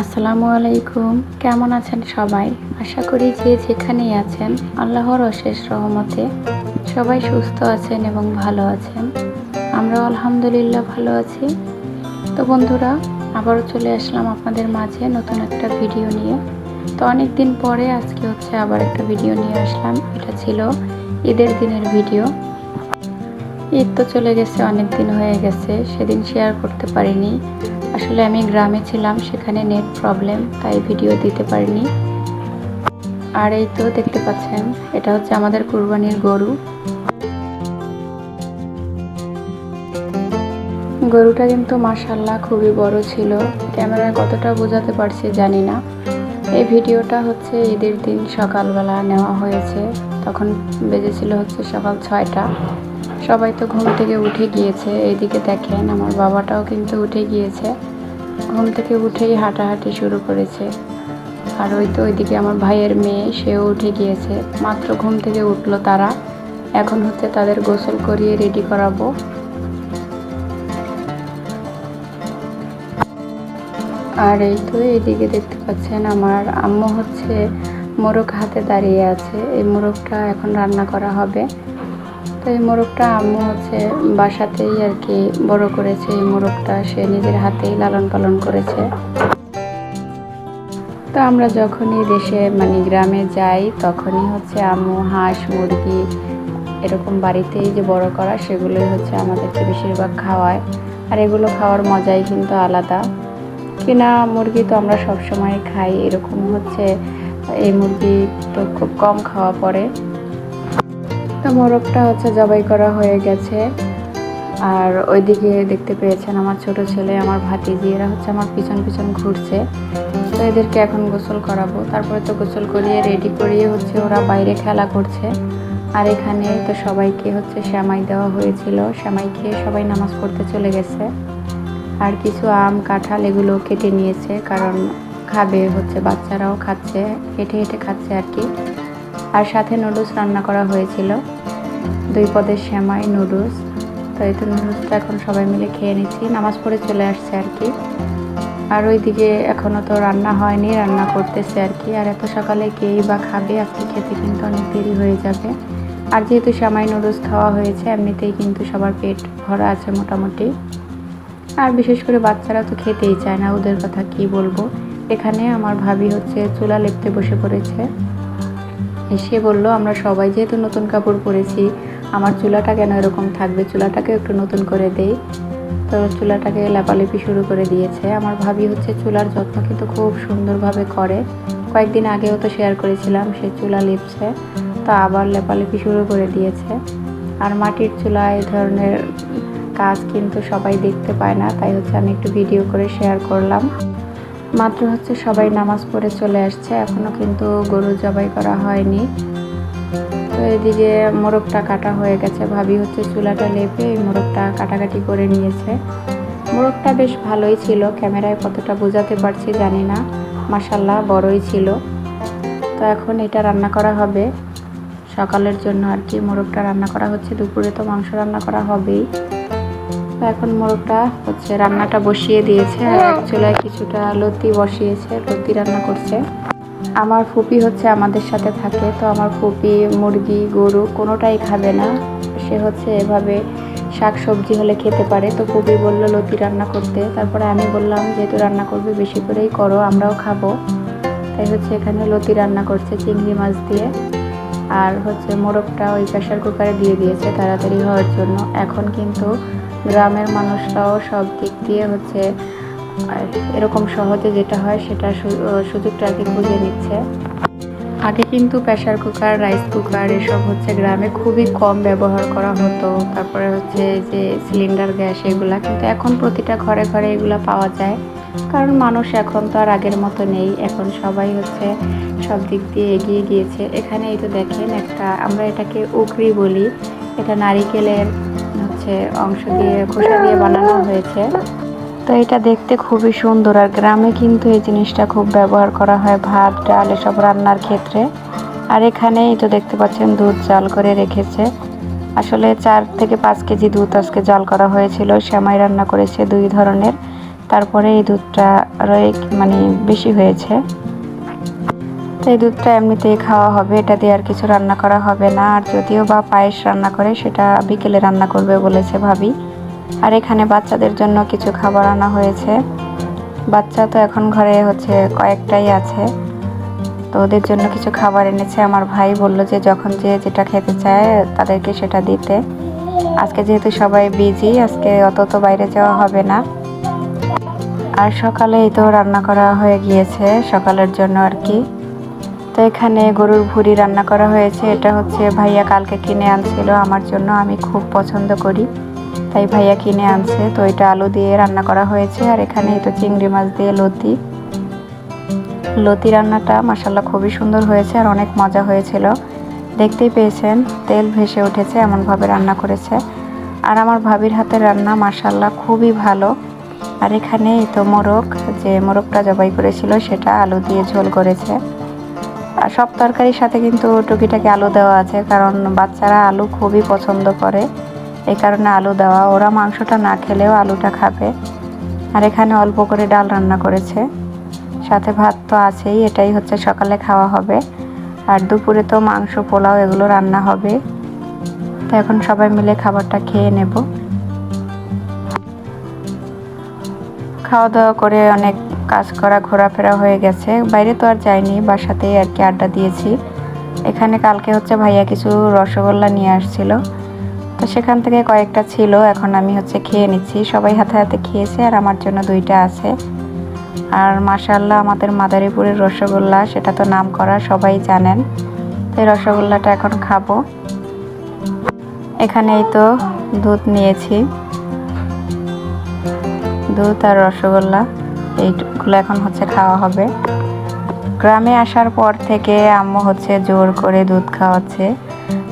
আসসালামু আলাইকুম। কেমন আছেন সবাই? আশা করি যে যেখানেই আছেন, আল্লাহর অশেষ রহমতে সবাই সুস্থ আছেন এবং ভালো আছেন। আমরা আলহামদুলিল্লাহ ভালো আছি। তো বন্ধুরা, আবারও চলে আসলাম আপনাদের মাঝে নতুন একটা ভিডিও নিয়ে। তো অনেক দিন পরে আজকে হচ্ছে আবার একটা ভিডিও নিয়ে আসলাম। এটা ছিল ঈদের দিনের ভিডিও। ঈদ তো চলে গেছে, অনেক দিন হয়ে গেছে, সেদিন শেয়ার করতে পারিনি। আসলে আমি গ্রামে ছিলাম, সেখানে নেট প্রবলেম তাই ভিডিও দিতে পারিনি। আর এই তো দেখতে পাচ্ছেন, এটা হচ্ছে আমাদের কুরবানির গরু। গরুটা কিন্তু মাসাল্লাহ খুবই বড় ছিল। ক্যামেরায় কতটা বোঝাতে পারছি জানি না। এই ভিডিওটা হচ্ছে ঈদের দিন সকালবেলা নেওয়া হয়েছে। তখন বেজেছিল হচ্ছে সকাল ছয়টা। সবাই তো ঘুম থেকে উঠে গিয়েছে। এইদিকে দেখেন, আমার বাবাটাও কিন্তু উঠে গিয়েছে। ঘুম থেকে উঠেই হাঁটাহাঁটি শুরু করেছে। আর ওই তো ওইদিকে আমার ভাইয়ের মেয়ে, সেও উঠে গিয়েছে। মাত্র ঘুম থেকে উঠল তারা। এখন হচ্ছে তাদের গোসল করিয়ে রেডি করাবো। আর এই তো এইদিকে দেখতে পাচ্ছেন, আমার আম্মু হচ্ছে মোরগ হাতে দাঁড়িয়ে আছে। এই মোরগটা এখন রান্না করা হবে। তো এই মোরগটা আম্মু হচ্ছে বাসাতেই আর কি বড় করেছে এই মোরগটা। সে নিজের হাতেই লালন পালন করেছে। তো আমরা যখনই দেশে মানে গ্রামে যাই, তখনই হচ্ছে আম্মু, হাঁস, মুরগি এরকম বাড়িতেই যে বড় করা, সেগুলোই হচ্ছে আমাদেরকে বেশিরভাগ খাওয়ায়। আর এগুলো খাওয়ার মজাই কিন্তু আলাদা। কিনা মুরগি তো আমরা সব সময় খাই, এরকম হচ্ছে এই মুরগি তো খুব কম খাওয়া পড়ে। তো মোরগটা হচ্ছে জবাই করা হয়ে গেছে। আর ওইদিকে দেখতে পেয়েছেন আমার ছোট ছেলে, আমার ভাতিজি এরা হচ্ছে আমার পিছন পিছন ঘুরছে। তো এদেরকে এখন গোসল করাবো। তারপরে তো গোসল করিয়ে রেডি করিয়ে হচ্ছে ওরা বাইরে খেলা করছে। আর এখানে তো সবাইকে হচ্ছে শ্যামাই দেওয়া হয়েছিল। শ্যামাই খেয়ে সবাই নামাজ পড়তে চলে গেছে। আর কিছু আম, কাঁঠাল এগুলো কেটে নিয়েছে। কারণ খাবে হচ্ছে, বাচ্চারাও খাচ্ছে, হেঁটে হেঁটে খাচ্ছে আর কি। আর সাথে নুডলস রান্না করা হয়েছিল। দুই পদের শ্যামাই নুডলস। তো এই তো নুডলসটা এখন সবাই মিলে খেয়ে নিচ্ছি। নামাজ পড়ে চলে আসছে আর কি। আর ওইদিকে এখনও তো রান্না হয়নি, রান্না করতেছে আর কি। আর এত সকালে কেই বা খাবে, আজকে খেতে কিন্তু অনেক দেরি হয়ে যাবে। আর যেহেতু শ্যামাই নুডলস খাওয়া হয়েছে, এমনিতেই কিন্তু সবার পেট ভরা আছে মোটামুটি। আর বিশেষ করে বাচ্চারা তো খেতেই চায় না, ওদের কথা কি বলব? এখানে আমার ভাবি হচ্ছে চুলা লেপতে বসে পড়েছে। সে বলল, আমরা সবাই যেহেতু নতুন কাপড় পরেছি, আমার চুলাটা কেন এরকম থাকবে? চুলাটাকে একটু নতুন করে দেই। তো চুলাটাকে লেপালেপি শুরু করে দিয়েছে। আমার ভাবি হচ্ছে চুলার যত্ন কিন্তু খুব সুন্দরভাবে করে। কয়েকদিন আগেও তো শেয়ার করেছিলাম, সে চুলা লিপছে, তো আবার লেপালেপি শুরু করে দিয়েছে। আর মাটির চুলা এই ধরনের কাজ কিন্তু সবাই দেখতে পায় না, তাই হচ্ছে আমি একটু ভিডিও করে শেয়ার করলাম। মাত্র হচ্ছে সবাই নামাজ পড়ে চলে আসছে এখনও কিন্তু গরু জবাই করা হয়নি। তো এদিকে মোরগটা কাটা হয়ে গেছে, ভাবি হচ্ছে চুলাটা লেপে এই মোরগটা কাটাকাটি করে নিয়েছে। মোরগটা বেশ ভালোই ছিল, ক্যামেরায় কতটা বোঝাতে পারছি জানি না মাসাল্লাহ বড়ই ছিল। তো এখন এটা রান্না করা হবে। সকালের জন্য আর কি মোরগটা রান্না করা হচ্ছে, দুপুরে তো মাংস রান্না করা হবেই। এখন মোরগটা হচ্ছে রান্নাটা বসিয়ে দিয়েছে এক চুলায় কিছুটা লতি বসিয়েছে, লতি রান্না করছে। আমার ফুপি হচ্ছে আমাদের সাথে থাকে, তো আমার ফুপি, মুরগি, গরু কোনোটাই খাবে না। সে হচ্ছে এভাবে শাক সবজি হলে খেতে পারে। তো ফুপি বলল, লতি রান্না করতে। তারপরে আমি বললাম, যেহেতু রান্না করবে, বেশি করেই করো, আমরাও খাব। তাই হচ্ছে এখানে লতি রান্না করছে চিংড়ি মাছ দিয়ে। আর হচ্ছে মোরগটা ওই প্রেশার কুকারে দিয়ে দিয়েছে তাড়াতাড়ি হওয়ার জন্য। এখন কিন্তু গ্রামের মানুষরাও সব দিক দিয়ে হচ্ছে এরকম সহজে যেটা হয় সেটা সুযোগটা আর কি খুঁজে নিচ্ছে। আগে কিন্তু প্রেশার কুকার রাইস কুকার এসব হচ্ছে গ্রামে খুবই কম ব্যবহার করা হতো। তারপরে হচ্ছে যে সিলিন্ডার গ্যাস এগুলা, কিন্তু এখন প্রতিটা ঘরে ঘরে এগুলা পাওয়া যায়। কারণ মানুষ এখন তো আর আগের মতো নেই, এখন সবাই হচ্ছে সব দিক দিয়ে এগিয়ে গিয়েছে। এখানে এই তো দেখেন একটা, আমরা এটাকে উকরি বলি। এটা নারিকেলের হচ্ছে অংশ দিয়ে, খোসা দিয়ে বানানো হয়েছে। তো এটা দেখতে খুবই সুন্দর, আর গ্রামে কিন্তু এই জিনিসটা খুব ব্যবহার করা হয়, ভাত, ডাল এসব রান্নার ক্ষেত্রে। আর এখানেই তো দেখতে পাচ্ছেন দুধ জাল করে রেখেছে। আসলে চার থেকে পাঁচ কেজি দুধ আজকে জাল করা হয়েছিল শ্যামাই রান্না করেছে দুই ধরনের। তারপরে এই দুধটা রয়ে মানে বেশি হয়েছে। তো এই দুধটা এমনিতেই খাওয়া হবে, এটা দিয়ে আর কিছু রান্না করা হবে না। আর যদিও বা পায়েস রান্না করে, সেটা বিকেলে রান্না করবে বলেছে ভাবি। আর এখানে বাচ্চাদের জন্য কিছু খাবার আনা হয়েছে। বাচ্চা তো এখন ঘরে হচ্ছে কয়েকটাই আছে। তো ওদের জন্য কিছু খাবার এনেছে। আমার ভাই বলল যে যখন যে যেটা খেতে চায়, তাদেরকে সেটা দিতে। আজকে যেহেতু সবাই বিজি আজকে অত তো বাইরে যাওয়া হবে না। আর সকালেই তো রান্না করা হয়ে গিয়েছে, সকালের জন্য আর কি। তো এখানে গরুর ভুড়ি রান্না করা হয়েছে, এটা হচ্ছে ভাইয়া কালকে কিনে আনছিল, আমার জন্য আমি খুব পছন্দ করি। তাই ভাইয়া কিনে আনছে, তো এটা আলু দিয়ে রান্না করা হয়েছে, আর এখানে তো চিংড়ি মাছ দিয়ে লতি। লতি রান্নাটা মাসাল্লাহ খুবই সুন্দর হয়েছে আর অনেক মজা হয়েছিল। দেখতেই পেয়েছেন, তেল ভেসে উঠেছে, এমনভাবে রান্না করেছে। আর আমার ভাবির হাতের রান্না মাসাল্লাহ খুবই ভালো। আর এখানে তো মোরগ, যে মোরগটা জবাই করেছিল সেটা আলু দিয়ে ঝোল করেছে। আর সব তরকারির সাথে কিন্তু টুকিটাকি আলু দেওয়া আছে, কারণ বাচ্চারা আলু খুবই পছন্দ করে। এই কারণে আলু দেওয়া, ওরা মাংসটা না খেলেও আলুটা খাবে। আর এখানে অল্প করে ডাল রান্না করেছে। সাথে ভাত তো আছেই, এটাই হচ্ছে সকালে খাওয়া হবে। আর দুপুরে তো মাংস, পোলাও এগুলো রান্না হবে। তো এখন সবাই মিলে খাবারটা খেয়ে নেব। খাওয়া দাওয়া করে অনেক কাজ করা, ঘোরাফেরা হয়ে গেছে। বাইরে তো আর যাইনি, বাসাতেই আর কি আড্ডা দিয়েছি। এখানে কালকে হচ্ছে ভাইয়া কিছু রসগোল্লা নিয়ে আসছিল। তো সেখান থেকে কয়েকটা ছিল, এখন আমি হচ্ছে খেয়ে নিচ্ছি। সবাই হাতে হাতে খেয়েছে আর আমার জন্য দুইটা আছে। আর মাশাল্লাহ আমাদের মাদারীপুরের রসগোল্লা, সেটা তো নাম করা সবাই জানেন। তো এই রসগোল্লাটা এখন খাব। এখানেই তো দুধ নিয়েছি। দুধ আর রসগোল্লা এইগুলো এখন হচ্ছে খাওয়া হবে। গ্রামে আসার পর থেকে আম্মু হচ্ছে জোর করে দুধ খাওয়াচ্ছে,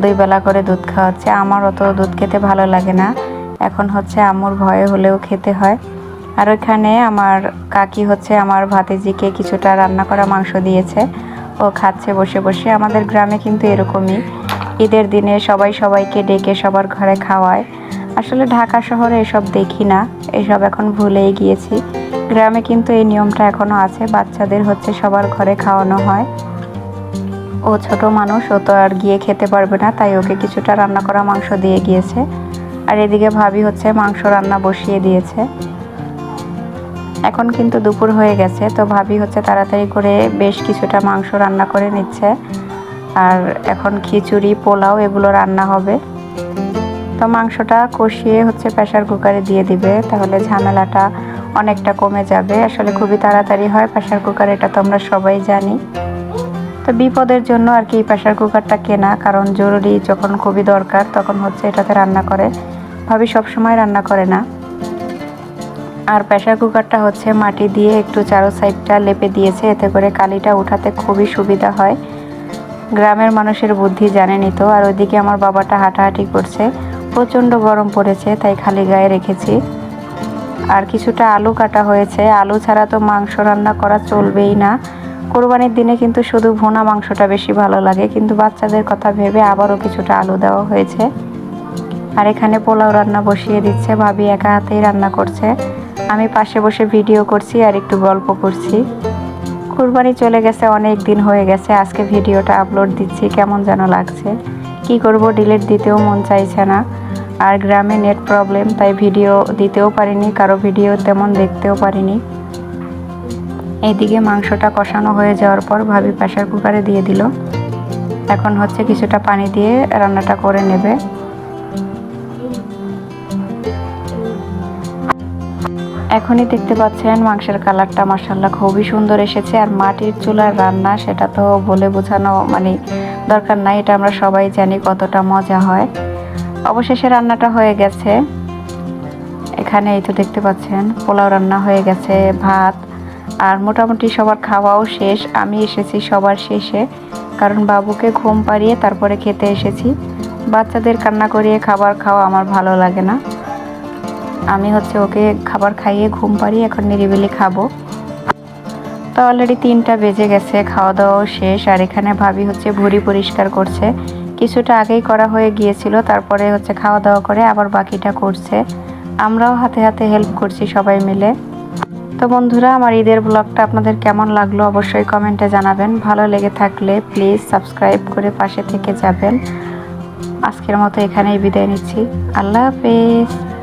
দুই বেলা করে দুধ খাওয়াচ্ছে। আমার অত দুধ খেতে ভালো লাগে না। এখন হচ্ছে আম্মুর ভয়ে হলেও খেতে হয়। আর ওইখানে আমার কাকি হচ্ছে আমার ভাতিজিকে কিছুটা রান্না করা মাংস দিয়েছে। ও খাচ্ছে বসে বসে। আমাদের গ্রামে কিন্তু এরকমই। ঈদের দিনে সবাই সবাইকে ডেকে সবার ঘরে খাওয়ায়। আসলে ঢাকা শহরে এসব দেখি না। এসব এখন ভুলেই গিয়েছি। গ্রামে কিন্তু এই নিয়মটা এখনও আছে, বাচ্চাদের হচ্ছে সবার ঘরে খাওয়ানো হয়। ও ছোট মানুষ, ও তো আর গিয়ে খেতে পারবে না, তাই ওকে কিছুটা রান্না করা মাংস দিয়ে গিয়েছে। আর এদিকে ভাবি হচ্ছে মাংস রান্না বসিয়ে দিয়েছে। এখন কিন্তু দুপুর হয়ে গেছে, তো ভাবি হচ্ছে তাড়াতাড়ি করে বেশ কিছুটা মাংস রান্না করে নিচ্ছে। আর এখন খিচুড়ি, পোলাও এগুলো রান্না হবে। তো মাংসটা কষিয়ে হচ্ছে প্রেশার কুকারে দিয়ে দিবে, তাহলে ঝামেলাটা অনেকটা কমে যাবে। আসলে খুবই তাড়াতাড়ি হয় প্রেশার কুকার এটা তো আমরা সবাই জানি। তো বিপদের জন্য আর কি প্রেশার কুকারটা কেনা, কারণ জরুরি যখন খুবই দরকার, তখন হচ্ছে এটাতে রান্না করে। ভাবি সবসময় রান্না করে না। আর প্রেশার কুকারটা হচ্ছে মাটি দিয়ে একটু চারো সাইডটা লেপে দিয়েছে, এতে করে কালিটা উঠাতে খুবই সুবিধা হয়। গ্রামের মানুষের বুদ্ধি জানেনি তো, আর ওইদিকে আমার বাবাটা হাঁটাহাঁটি করছে। প্রচণ্ড গরম পড়েছে, তাই খালি গায়ে রেখেছি। আর কিছুটা আলু কাটা হয়েছে। আলু ছাড়া তো মাংস রান্না করা চলবেই না। কোরবানির দিনে কিন্তু শুধু ভুনা মাংসটা বেশি ভালো লাগে, কিন্তু বাচ্চাদের কথা ভেবে আবারও কিছুটা আলু দেওয়া হয়েছে। আর এখানে পোলাও রান্না বসিয়ে দিচ্ছে, ভাবি একা হাতেই রান্না করছে। আমি পাশে বসে ভিডিও করছি আর একটু গল্প করছি। কুরবানি চলে গেছে, অনেক দিন হয়ে গেছে, আজকে ভিডিওটা আপলোড দিচ্ছি, কেমন যেন লাগছে। কি করব ডিলিট দিতেও মন চাইছে না। আর গ্রামে নেট প্রবলেম তাই ভিডিও দিতেও পারিনি, কারও ভিডিও তেমন দেখতেও পারিনি। এইদিকে মাংসটা কষানো হয়ে যাওয়ার পর ভাবি প্রেশার কুকারে দিয়ে দিল। এখন হচ্ছে কিছুটা পানি দিয়ে রান্নাটা করে নেবে। এখনই দেখতে পাচ্ছেন মাংসের কালারটা মাসাল্লাহ খুবই সুন্দর এসেছে। আর মাটির চুলার রান্না, সেটা তো বলে বোঝানো মানে দরকার নাই, এটা আমরা সবাই জানি কতটা মজা হয়। অবশেষে রান্নাটা হয়ে গেছে। এখানে এই তো দেখতে পাচ্ছেন, পোলাও রান্না হয়ে গেছে, ভাত, আর মোটামুটি সবার খাওয়াও শেষ। আমি এসেছি সবার শেষে, কারণ বাবুকে ঘুম পাড়িয়ে তারপরে খেতে এসেছি। বাচ্চাদের কান্না করিয়ে খাবার খাওয়া আমার ভালো লাগে না। আমি হচ্ছে ওকে খাবার খাইয়ে ঘুম পাড়িয়ে এখন নিরিবিলি খাব। তো অলরেডি তিনটা বেজে গেছে খাওয়া দাওয়াও শেষ। আর এখানে ভাবি হচ্ছে ভুড়ি পরিষ্কার করছে। কিছুটা আগেই করা হয়ে গিয়েছিল, তারপরে হচ্ছে খাওয়া দাওয়া করে আবার বাকিটা করছে। আমরাও হাতে হাতে হেল্প করছি সবাই মিলে। তো বন্ধুরা, আমার ঈদের ব্লগটা আপনাদের কেমন লাগল অবশ্যই কমেন্টে জানাবেন। ভালো লেগে থাকলে প্লিজ সাবস্ক্রাইব করে পাশে থেকে যাবেন। আজকের মতো এখানেই বিদায় নিচ্ছি। আল্লাহ হাফেজ।